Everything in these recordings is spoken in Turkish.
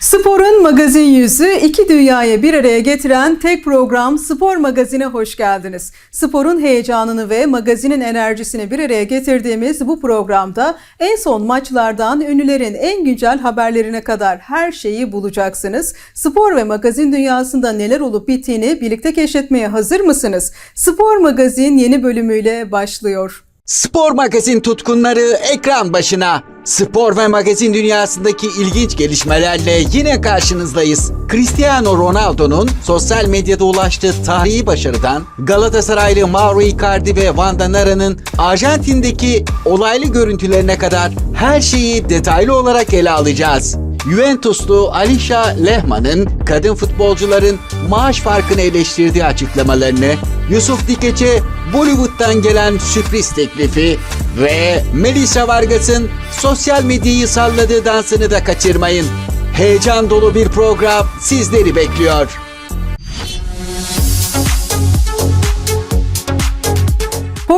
Sporun magazin yüzü iki dünyayı bir araya getiren tek program Spor Magazin'e hoş geldiniz. Sporun heyecanını ve magazinin enerjisini bir araya getirdiğimiz bu programda en son maçlardan ünlülerin en güncel haberlerine kadar her şeyi bulacaksınız. Spor ve magazin dünyasında neler olup bittiğini birlikte keşfetmeye hazır mısınız? Spor Magazin yeni bölümüyle başlıyor. Spor magazin tutkunları ekran başına. Spor ve magazin dünyasındaki ilginç gelişmelerle yine karşınızdayız. Cristiano Ronaldo'nun sosyal medyada ulaştığı tarihi başarıdan Galatasaraylı Mauro Icardi ve Vanda Nara'nın Arjantin'deki olaylı görüntülerine kadar her şeyi detaylı olarak ele alacağız. Juventuslu Alisha Lehmann'ın kadın futbolcuların maaş farkını eleştirdiği açıklamalarını, Yusuf Dikeç'e Bollywood'dan gelen sürpriz teklifi ve Melissa Vargas'ın sosyal medyayı salladığı dansını da kaçırmayın. Heyecan dolu bir program sizleri bekliyor.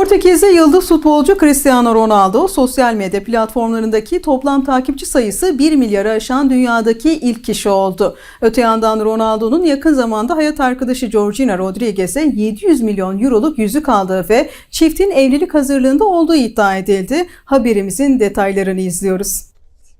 Portekiz'de yıldız futbolcu Cristiano Ronaldo sosyal medya platformlarındaki toplam takipçi sayısı 1 milyarı aşan dünyadaki ilk kişi oldu. Öte yandan Ronaldo'nun yakın zamanda hayat arkadaşı Georgina Rodriguez'e 700 milyon euroluk yüzük aldığı ve çiftin evlilik hazırlığında olduğu iddia edildi. Haberimizin detaylarını izliyoruz.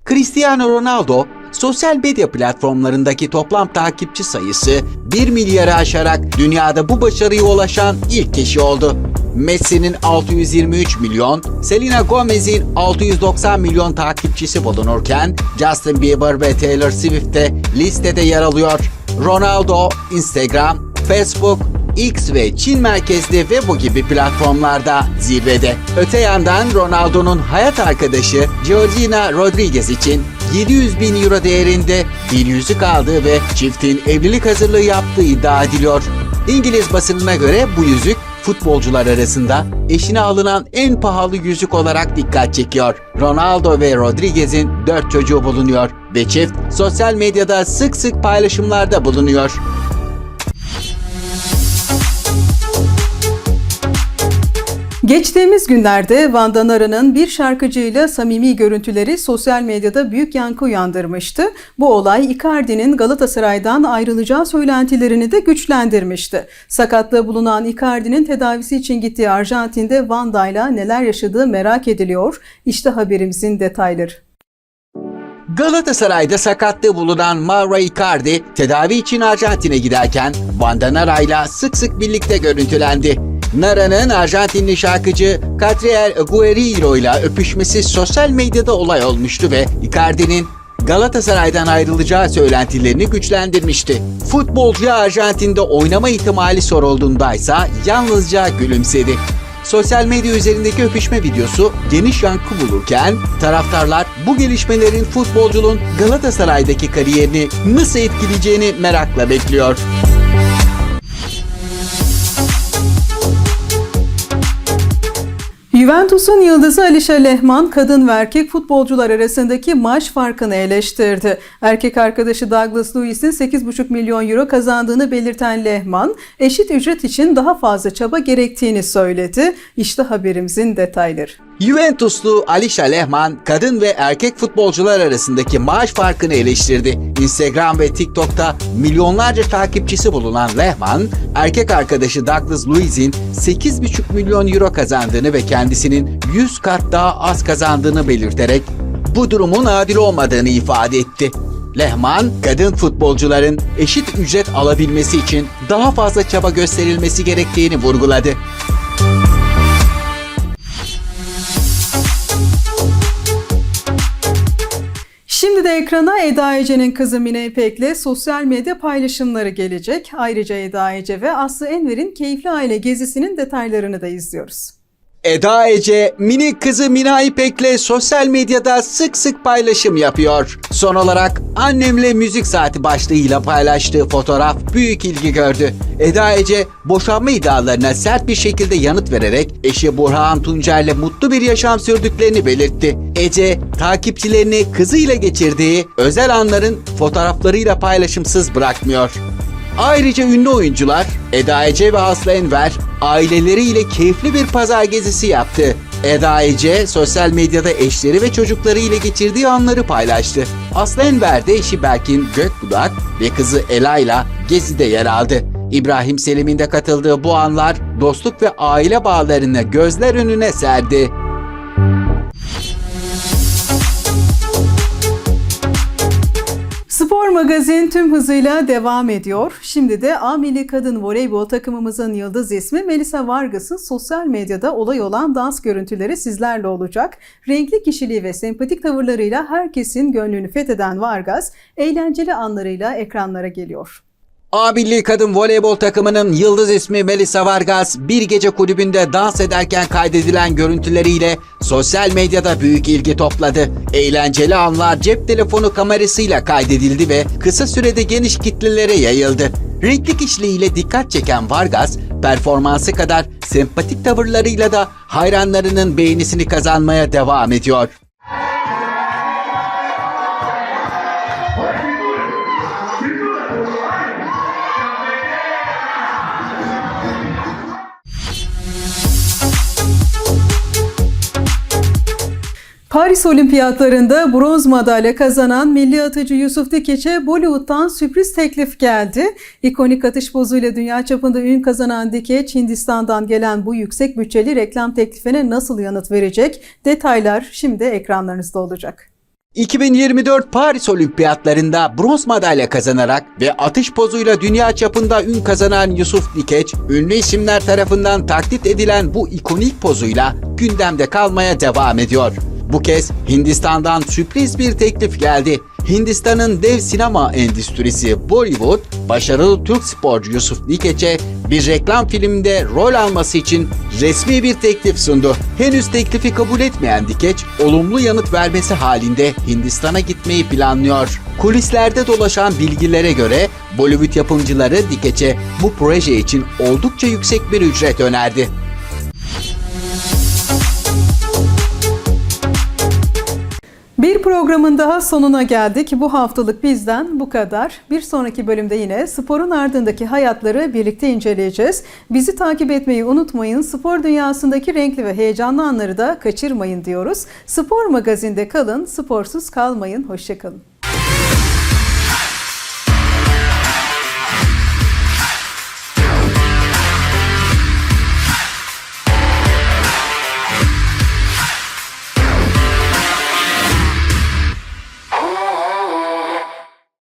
Cristiano Ronaldo, sosyal medya platformlarındaki toplam takipçi sayısı 1 milyarı aşarak dünyada bu başarıya ulaşan ilk kişi oldu. Messi'nin 623 milyon, Selena Gomez'in 690 milyon takipçisi bulunurken Justin Bieber ve Taylor Swift de listede yer alıyor. Ronaldo, Instagram, Facebook, X ve Çin merkezli Weibo gibi platformlarda zirvede. Öte yandan Ronaldo'nun hayat arkadaşı Georgina Rodriguez için 700 bin euro değerinde bir yüzük aldığı ve çiftin evlilik hazırlığı yaptığı iddia ediliyor. İngiliz basınına göre bu yüzük futbolcular arasında eşine alınan en pahalı yüzük olarak dikkat çekiyor. Ronaldo ve Rodriguez'in 4 çocuğu bulunuyor ve çift sosyal medyada sık sık paylaşımlarda bulunuyor. Geçtiğimiz günlerde Vanda Nara'nın bir şarkıcıyla samimi görüntüleri sosyal medyada büyük yankı uyandırmıştı. Bu olay Icardi'nin Galatasaray'dan ayrılacağı söylentilerini de güçlendirmişti. Sakatlığı bulunan Icardi'nin tedavisi için gittiği Arjantin'de Vanda'yla neler yaşadığı merak ediliyor. İşte haberimizin detayları. Galatasaray'da sakatlığı bulunan Mauro Icardi tedavi için Arjantin'e giderken Vanda Nara'yla sık sık birlikte görüntülendi. Nara'nın Arjantinli şarkıcı Catriel Guerrero ile öpüşmesi sosyal medyada olay olmuştu ve Icardi'nin Galatasaray'dan ayrılacağı söylentilerini güçlendirmişti. Futbolcuya Arjantin'de oynama ihtimali sorulduğundaysa yalnızca gülümsedi. Sosyal medya üzerindeki öpüşme videosu geniş yankı bulurken taraftarlar bu gelişmelerin futbolcunun Galatasaray'daki kariyerini nasıl etkileyeceğini merakla bekliyor. Juventus'un yıldızı Alisha Lehmann kadın ve erkek futbolcular arasındaki maaş farkını eleştirdi. Erkek arkadaşı Douglas Luiz'in 8,5 milyon euro kazandığını belirten Lehmann, eşit ücret için daha fazla çaba gerektiğini söyledi. İşte haberimizin detayları. Juventuslu Alisha Lehmann kadın ve erkek futbolcular arasındaki maaş farkını eleştirdi. Instagram ve TikTok'ta milyonlarca takipçisi bulunan Lehmann, erkek arkadaşı Douglas Luiz'in 8,5 milyon euro kazandığını ve kendisinin 100 kat daha az kazandığını belirterek bu durumun adil olmadığını ifade etti. Lehman, kadın futbolcuların eşit ücret alabilmesi için daha fazla çaba gösterilmesi gerektiğini vurguladı. Şimdi de ekrana Eda Ece'nin kızı Mine İpek'le sosyal medya paylaşımları gelecek. Ayrıca Eda Ece ve Aslı Enver'in keyifli aile gezisinin detaylarını da izliyoruz. Eda Ece, mini kızı Mina İpek'le sosyal medyada sık sık paylaşım yapıyor. Son olarak annemle müzik saati başlığıyla paylaştığı fotoğraf büyük ilgi gördü. Eda Ece, boşanma iddialarına sert bir şekilde yanıt vererek eşi Burhan Tuncer'le mutlu bir yaşam sürdüklerini belirtti. Ece, takipçilerini kızıyla geçirdiği özel anların fotoğraflarıyla paylaşımsız bırakmıyor. Ayrıca ünlü oyuncular Eda Ece ve Aslı Enver aileleriyle keyifli bir pazar gezisi yaptı. Eda Ece sosyal medyada eşleri ve çocukları ile geçirdiği anları paylaştı. Aslı Enver de eşi Berkin Gökbudak ve kızı Ela'yla Gezi'de yer aldı. İbrahim Selim'in de katıldığı bu anlar dostluk ve aile bağlarını gözler önüne serdi. Magazin tüm hızıyla devam ediyor. Şimdi de A Milli Kadın Voleybol takımımızın yıldız ismi Melisa Vargas'ın sosyal medyada olay olan dans görüntüleri sizlerle olacak. Renkli kişiliği ve sempatik tavırlarıyla herkesin gönlünü fetheden Vargas, eğlenceli anlarıyla ekranlara geliyor. A Milli Kadın Voleybol takımının yıldız ismi Melisa Vargas bir gece kulübünde dans ederken kaydedilen görüntüleriyle sosyal medyada büyük ilgi topladı. Eğlenceli anlar cep telefonu kamerasıyla kaydedildi ve kısa sürede geniş kitlelere yayıldı. Renkli kişiliğiyle dikkat çeken Vargas, performansı kadar sempatik tavırlarıyla da hayranlarının beğenisini kazanmaya devam ediyor. Paris Olimpiyatlarında bronz madalya kazanan milli atıcı Yusuf Dikeç'e Bollywood'dan sürpriz teklif geldi. İkonik atış pozuyla dünya çapında ün kazanan Dikeç, Hindistan'dan gelen bu yüksek bütçeli reklam teklifine nasıl yanıt verecek? Detaylar şimdi ekranlarınızda olacak. 2024 Paris Olimpiyatlarında bronz madalya kazanarak ve atış pozuyla dünya çapında ün kazanan Yusuf Dikeç, ünlü isimler tarafından taklit edilen bu ikonik pozuyla gündemde kalmaya devam ediyor. Bu kez Hindistan'dan sürpriz bir teklif geldi. Hindistan'ın dev sinema endüstrisi Bollywood, başarılı Türk sporcu Yusuf Dikeç'e bir reklam filminde rol alması için resmi bir teklif sundu. Henüz teklifi kabul etmeyen Dikeç, olumlu yanıt vermesi halinde Hindistan'a gitmeyi planlıyor. Kulislerde dolaşan bilgilere göre Bollywood yapımcıları Dikeç'e bu proje için oldukça yüksek bir ücret önerdi. Programın daha sonuna geldik. Bu haftalık bizden bu kadar. Bir sonraki bölümde yine sporun ardındaki hayatları birlikte inceleyeceğiz. Bizi takip etmeyi unutmayın. Spor dünyasındaki renkli ve heyecanlı anları da kaçırmayın diyoruz. Spor magazinde kalın, sporsuz kalmayın. Hoşçakalın.